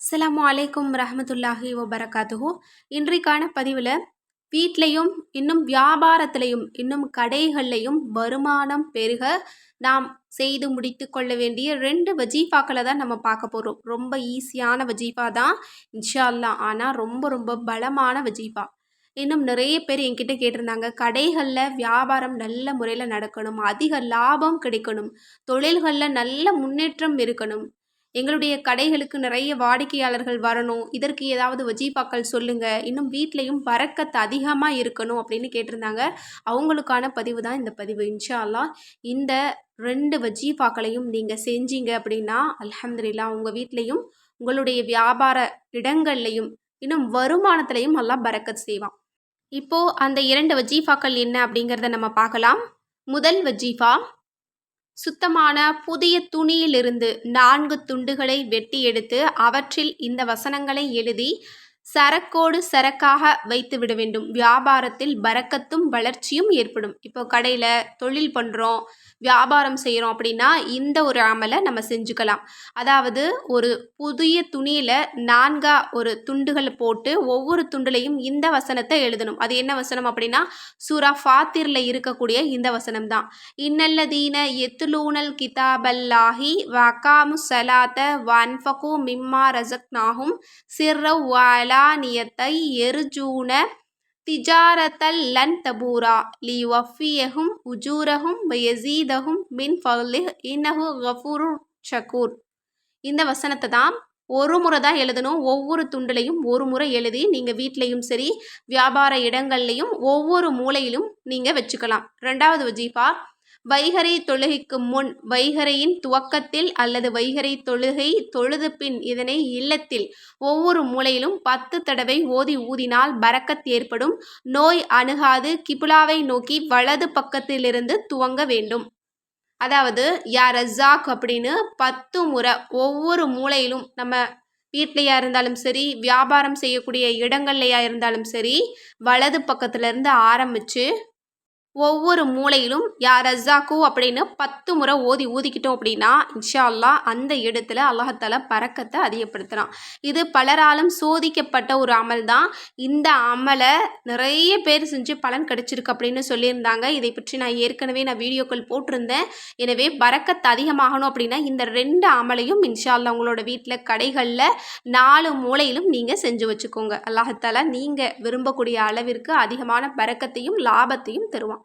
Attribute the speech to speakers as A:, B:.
A: அஸ்லாம் அலைக்கும் ரஹமத்துல்லாஹி வபரகாத்துஹு. இன்றைக்கான பதிவில் வீட்லேயும் இன்னும் வியாபாரத்திலையும் இன்னும் கடைகள்லையும் வருமானம் பெருக நாம் செய்து முடித்து கொள்ள வேண்டிய ரெண்டு வஜீஃபாக்களை தான் நம்ம பார்க்க போகிறோம் ரொம்ப ஈஸியான வஜீஃபா தான் இன்ஷா அல்லா ஆனால் ரொம்ப ரொம்ப பலமான வஜீஃபா. இன்னும் நிறைய பேர் என்கிட்ட கேட்டிருந்தாங்க கடைகளில் வியாபாரம் நல்ல முறையில் நடக்கணும் அதிக லாபம் கிடைக்கணும் தொழில்களில் நல்ல முன்னேற்றம் இருக்கணும். எங்களுடைய கடைகளுக்கு நிறைய வாடிக்கையாளர்கள் வரணும். இதற்கு ஏதாவது வஜீபாக்கள் சொல்லுங்கள் இன்னும் வீட்லேயும் பறக்கத்து அதிகமாக இருக்கணும் அப்படின்னு கேட்டிருந்தாங்க. அவங்களுக்கான பதிவு தான் இந்த பதிவு. இன்ஷா அல்லா இந்த ரெண்டு வஜீஃபாக்களையும் நீங்கள் செஞ்சீங்க அப்படின்னா அலமதுல்லா உங்கள் வீட்லேயும் உங்களுடைய வியாபார இடங்கள்லையும் இன்னும் வருமானத்திலையும் எல்லாம் பறக்கத் செய்வான். இப்போது அந்த இரண்டு வஜீஃபாக்கள் என்ன அப்படிங்கிறத நம்ம பார்க்கலாம். முதல் வஜீஃபா சுத்தமான புதிய துணியிலிருந்து நான்கு துண்டுகளை வெட்டி எடுத்து அவற்றில் இந்த வசனங்களை எழுதி சரக்கோடு சரக்காக வைத்து விட வேண்டும். வியாபாரத்தில் பறக்கத்தும் வளர்ச்சியும் ஏற்படும். இப்போ கடையில் தொழில் பண்ணுறோம் வியாபாரம் செய்கிறோம் அப்படின்னா இந்த ஒரு அமலை நம்ம செஞ்சுக்கலாம். அதாவது ஒரு புதிய துணியில் நான்கா ஒரு துண்டுகளை போட்டு ஒவ்வொரு துண்டுலையும் இந்த வசனத்தை எழுதணும். அது என்ன வசனம் அப்படின்னா சூரா ஃபாத்திரில் இருக்கக்கூடிய இந்த வசனம் தான் இன்னல்லதீன எத்துலூனல் கிதாபல்லாஹி வகாமு சலாத்த வன்ஃபகு மிம்மா ரசக்னாகும் சிர்ர வலானியத்தை எருஜூன திஜாரத்தல் லன் தபூரா லி வஃபியஹும் உஜூரஹும் வயசீதஹும் மின் ஃபலிஹ் இன்னஹு கஃபூரு ஷக்கூர் இந்த வசனத்தை தான் ஒரு முறை தான் எழுதணும். ஒவ்வொரு துண்டுலையும் ஒரு முறை எழுதி நீங்கள் வீட்லேயும் சரி வியாபார இடங்கள்லையும் ஒவ்வொரு மூலையிலும் நீங்கள் வச்சுக்கலாம். ரெண்டாவது வஜீஃபா வைகரை தொழுகைக்கு முன் வைகரையின் துவக்கத்தில் அல்லது வைகரை தொழுகை தொழுது பின் இதனை இல்லத்தில் ஒவ்வொரு மூலையிலும் பத்து தடவை ஓதி ஊதினால் பறக்கத் ஏற்படும். நோய் அணுகாது கிபுலாவை நோக்கி வலது பக்கத்திலிருந்து துவங்க வேண்டும். அதாவது யா ரஸாக் அப்படின்னு பத்து முறை ஒவ்வொரு மூலையிலும் நம்ம வீட்லையா இருந்தாலும் சரி வியாபாரம் செய்யக்கூடிய இடங்கள்லையா இருந்தாலும் சரி வலது பக்கத்துலேருந்து ஆரம்பித்து ஒவ்வொரு மூலையிலும் யா ரஸாக்கு அப்படின்னு பத்து முறை ஓதி ஊதிக்கிட்டோம் அப்படின்னா இன்ஷா அந்த இடத்துல அல்லாஹால பறக்கத்தை அதிகப்படுத்துகிறான் இது பலராலும் சோதிக்கப்பட்ட ஒரு அமல் தான். இந்த அமலை நிறைய பேர் செஞ்சு பலன் கிடைச்சிருக்கு அப்படின்னு சொல்லியிருந்தாங்க. இதை பற்றி நான் ஏற்கனவே நான் வீடியோக்கள் போட்டிருந்தேன். எனவே பறக்கத்து அதிகமாகணும் அப்படின்னா இந்த ரெண்டு அமலையும் இன்ஷா உங்களோட வீட்டில் கடைகளில் நாலு மூலையிலும் நீங்கள் செஞ்சு வச்சுக்கோங்க. அல்லாஹத்தால நீங்கள் விரும்பக்கூடிய அளவிற்கு அதிகமான பறக்கத்தையும் லாபத்தையும் தருவான்.